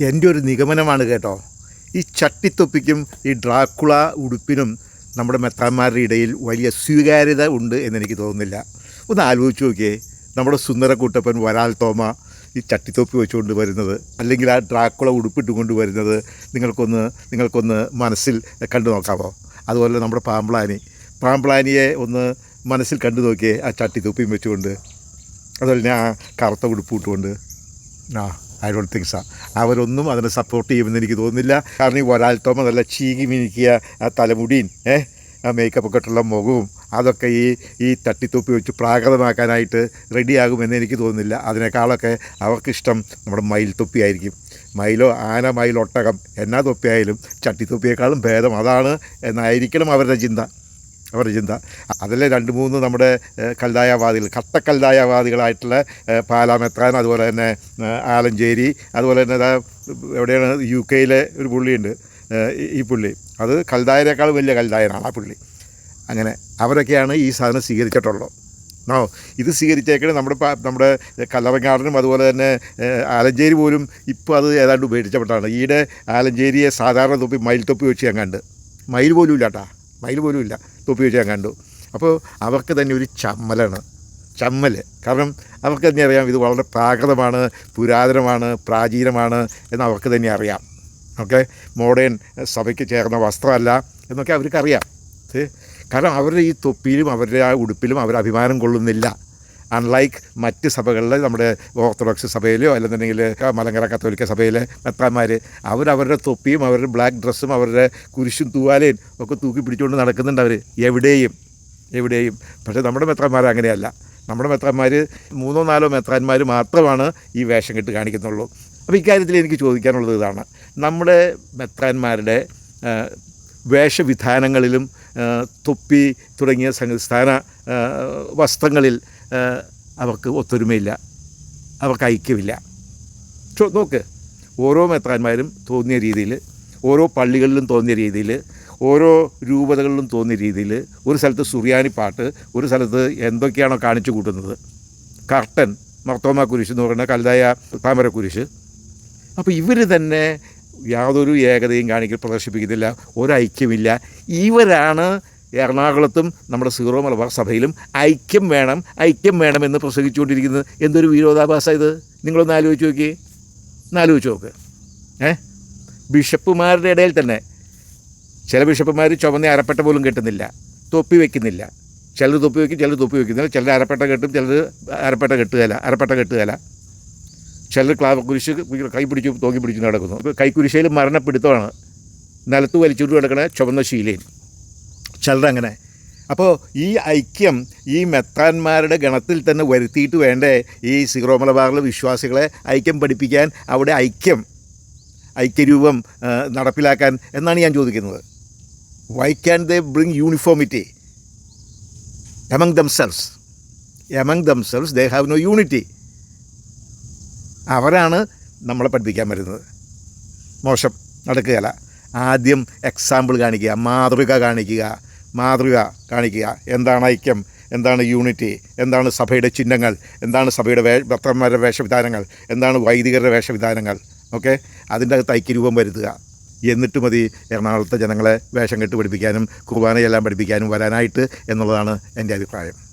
എന്റെ ഒരു നിഗമനമാണ് കേട്ടോ. ഈ ചട്ടിത്തൊപ്പിക്കും ഈ ഡ്രാക്കുള ഉടുപ്പിനും നമ്മുടെ മെത്താന്മാരുടെ ഇടയിൽ വലിയ സ്വീകാര്യത ഉണ്ട് എന്നെനിക്ക് തോന്നുന്നില്ല. ഒന്ന് ആലോചിച്ച് നോക്കിയേ നമ്മുടെ സുന്ദരക്കുട്ടപ്പൻ വരാൽ തോമ ഈ ചട്ടിത്തൊപ്പി വെച്ചുകൊണ്ട് വരുന്നത് അല്ലെങ്കിൽ ആ ഡ്രാക്കുള ഉടുപ്പിട്ടുകൊണ്ട് വരുന്നത് നിങ്ങൾക്കൊന്ന് നിങ്ങൾക്കൊന്ന് മനസ്സിൽ കണ്ടു നോക്കാമോ? അതുപോലെ നമ്മുടെ പാമ്പ്ലാനി. പാമ്പ്ലാനിയെ ഒന്ന് മനസ്സിൽ കണ്ടു നോക്കിയേ ആ ചട്ടിത്തൊപ്പിയും വെച്ചുകൊണ്ട്. അതുപോലെ തന്നെ ആ കറുത്ത ഉടുപ്പിട്ടുകൊണ്ട് ആ. ഐ ഡോണ്ട് തിങ്ക് സാ അവരൊന്നും അതിനെ സപ്പോർട്ട് ചെയ്യുമെന്ന് എനിക്ക് തോന്നുന്നില്ല. കാരണം ഈ ഒരാൾത്തോമ നല്ല ചീകി മിനിക്കുക ആ തലമുടിയും ഏ ആ മേക്കപ്പ് ഒക്കെ ഇട്ടുള്ള മുഖവും അതൊക്കെ ഈ ഈ തട്ടിത്തൊപ്പി വെച്ച് പ്രാകൃതമാക്കാനായിട്ട് റെഡിയാകുമെന്ന് എനിക്ക് തോന്നുന്നില്ല. അതിനേക്കാളൊക്കെ അവർക്കിഷ്ടം നമ്മുടെ മയിൽ തൊപ്പിയായിരിക്കും മയിലോ ആന മയിലൊട്ടകം എന്നാ തൊപ്പിയായാലും ചട്ടിത്തൊപ്പിയേക്കാളും ഭേദം അതാണ് എന്നായിരിക്കണം അവരുടെ ചിന്ത. അവരുടെ ചിന്ത. അതിലെ രണ്ട് മൂന്ന് നമ്മുടെ കട്ടക്കൽതായവാദികളായിട്ടുള്ള ഏഹ്, പാലാമെത്രാൻ അതുപോലെ തന്നെ ആലഞ്ചേരി അതുപോലെ തന്നെ എവിടെയാണ് യു കെയിലെ ഒരു പുള്ളിയുണ്ട് ഈ- പുള്ളി. അത് കൽദായനേക്കാൾ വലിയ കൽതായനാണ് ആ പുള്ളി. അങ്ങനെ അവരൊക്കെയാണ് ഈ സാധനം സ്വീകരിച്ചിട്ടുള്ളത്. ആണോ ഇത് സ്വീകരിച്ചേക്കണേ നമ്മുടെ നമ്മുടെ കല്ലറങ്ങാടനും അതുപോലെ തന്നെ ആലഞ്ചേരി പോലും ഇപ്പോൾ അത് ഏതാണ്ട് ഉപേക്ഷിച്ചപ്പെട്ടാണ്. ഈയിടെ ആലഞ്ചേരിയെ സാധാരണ തൊപ്പി മയിൽ തൊപ്പി വെച്ച് ഞാൻ കണ്ട് മയിൽ പോലും ഇല്ല കേട്ടാ മയിൽ പോലും ഇല്ല. തൊപ്പി വെച്ച് ഞാൻ കണ്ടു. അപ്പോൾ അവർക്ക് തന്നെ ഒരു ചമ്മലാണ്. ചമ്മൽ കാരണം അവർക്ക് തന്നെ അറിയാം ഇത് വളരെ പ്രാകൃതമാണ് പുരാതനമാണ് പ്രാചീനമാണ് എന്ന് അവർക്ക് തന്നെ അറിയാം. ഓക്കെ? മോഡേൺ സഭയ്ക്ക് ചേർന്ന വസ്ത്രമല്ല എന്നൊക്കെ അവർക്കറിയാം? കാരണം അവരുടെ ഈ തൊപ്പിയിലും അവരുടെ ആ ഉടുപ്പിലും അവർ അഭിമാനം കൊള്ളുന്നില്ല. അൺലൈക്ക് മറ്റ് സഭകളിൽ നമ്മുടെ ഓർത്തഡോക്സ് സഭയിലോ അല്ലെന്നുണ്ടെങ്കിൽ മലങ്കര കത്തോലിക്ക സഭയിലെ മെത്രാന്മാർ അവരവരുടെ തൊപ്പിയും അവരുടെ ബ്ലാക്ക് ഡ്രസ്സും അവരുടെ കുരിശും തൂവാലയും ഒക്കെ തൂക്കി പിടിച്ചുകൊണ്ട് നടക്കുന്നുണ്ട് അവർ എവിടെയും എവിടെയും. പക്ഷേ നമ്മുടെ മെത്രാന്മാർ അങ്ങനെയല്ല. നമ്മുടെ മെത്രാന്മാർ മൂന്നോ നാലോ മെത്രാന്മാർ മാത്രമാണ് ഈ വേഷം കെട്ട് കാണിക്കുന്നുള്ളൂ. അപ്പോൾ ഇക്കാര്യത്തിൽ എനിക്ക് ചോദിക്കാനുള്ളത് ഇതാണ്. നമ്മുടെ മെത്രാന്മാരുടെ വേഷവിധാനങ്ങളിലും തൊപ്പി തുടങ്ങിയ സംസ്ഥാന വസ്ത്രങ്ങളിൽ അവർക്ക് ഒത്തൊരുമയില്ല. അവർക്ക് ഐക്യമില്ല. നോക്ക്. ഓരോ മെത്രാന്മാരും തോന്നിയ രീതിയിൽ ഓരോ പള്ളികളിലും തോന്നിയ രീതിയിൽ ഓരോ രൂപതകളിലും തോന്നിയ രീതിയിൽ ഒരു സ്ഥലത്ത് സുറിയാനി പാട്ട് ഒരു സ്ഥലത്ത് എന്തൊക്കെയാണോ കാണിച്ചു കൂട്ടുന്നത്. കർട്ടൻ മർത്തോമ കുരിശ് എന്ന് പറയുന്ന കലതായ താമര കുരിശ്. അപ്പോൾ ഇവർ തന്നെ യാതൊരു ഏകതയും കാണിക്കൽ പ്രദർശിപ്പിക്കുന്നില്ല ഒരൈക്യമില്ല ഇവരാണ് എറണാകുളത്തും നമ്മുടെ സീറോ മലബാർ സഭയിലും ഐക്യം വേണം ഐക്യം വേണമെന്ന് പ്രസംഗിച്ചുകൊണ്ടിരിക്കുന്നത് എന്തൊരു വിരോധാഭാസ ഇത്? നിങ്ങളൊന്ന് ആലോചിച്ച് നോക്കിയേ. ഒന്ന് ആലോചിച്ച് നോക്ക്. ഏ? ബിഷപ്പുമാരുടെ ഇടയിൽ തന്നെ ചില ബിഷപ്പുമാർ ചുമന്ന അരപ്പെട്ട പോലും കെട്ടുന്നില്ല തൊപ്പി വെക്കുന്നില്ല. ചിലർ തൊപ്പി വയ്ക്കും ചിലർ തൊപ്പി വയ്ക്കുന്നില്ല ചിലർ അരപ്പെട്ട കെട്ടും ചിലർ അരപ്പെട്ട കെട്ടുകയില്ല അരപ്പെട്ട കെട്ടുകയില്ല ചിലർ ക്ലാവ് കുരിശ് കൈ പിടിച്ച് തോങ്ങി പിടിച്ച് നടക്കുന്നു. കൈക്കുരിശയിൽ മരണപ്പിടുത്തമാണ് നിലത്ത് വലിച്ചുകൊണ്ട് കിടക്കണ ചുവന്ന ശീലയും ചിലരങ്ങനെ അപ്പോൾ ഈ ഐക്യം ഈ മെത്രാന്മാരുടെ ഗണത്തിൽ തന്നെ വരുത്തിയിട്ട് വേണ്ടേ ഈ സീറോ മലബാറിലെ വിശ്വാസികളെ ഐക്യം പഠിപ്പിക്കാൻ അവിടെ ഐക്യം ഐക്യരൂപം നടപ്പിലാക്കാൻ എന്നാണ് ഞാൻ ചോദിക്കുന്നത്. Why can they bring uniformity among themselves among themselves they have no unity അവരാണ് നമ്മളെ പഠിപ്പിക്കാൻ വരുന്നത്. മോശം നടക്കുകയല്ല. ആദ്യം എക്സാമ്പിൾ കാണിക്കുക മാതൃക കാണിക്കുക. മാതൃക കാണിക്കുക. എന്താണ് ഐക്യം? എന്താണ് യൂണിറ്റി? എന്താണ് സഭയുടെ ചിഹ്നങ്ങൾ? എന്താണ് സഭയുടെ വേ ഭക്തന്മാരുടെ വേഷവിധാനങ്ങൾ? എന്താണ് വൈദികരുടെ വേഷവിധാനങ്ങൾ? ഓക്കെ? അതിന്റെ അകത്ത് ഐക്യരൂപം വരുത്തുക. എന്നിട്ട് മതി എറണാകുളത്തെ ജനങ്ങളെ വേഷം കെട്ട് പഠിപ്പിക്കാനും കുർബാനയെല്ലാം പഠിപ്പിക്കാനും വരാനായിട്ട് എന്നുള്ളതാണ് എന്റെ അഭിപ്രായം.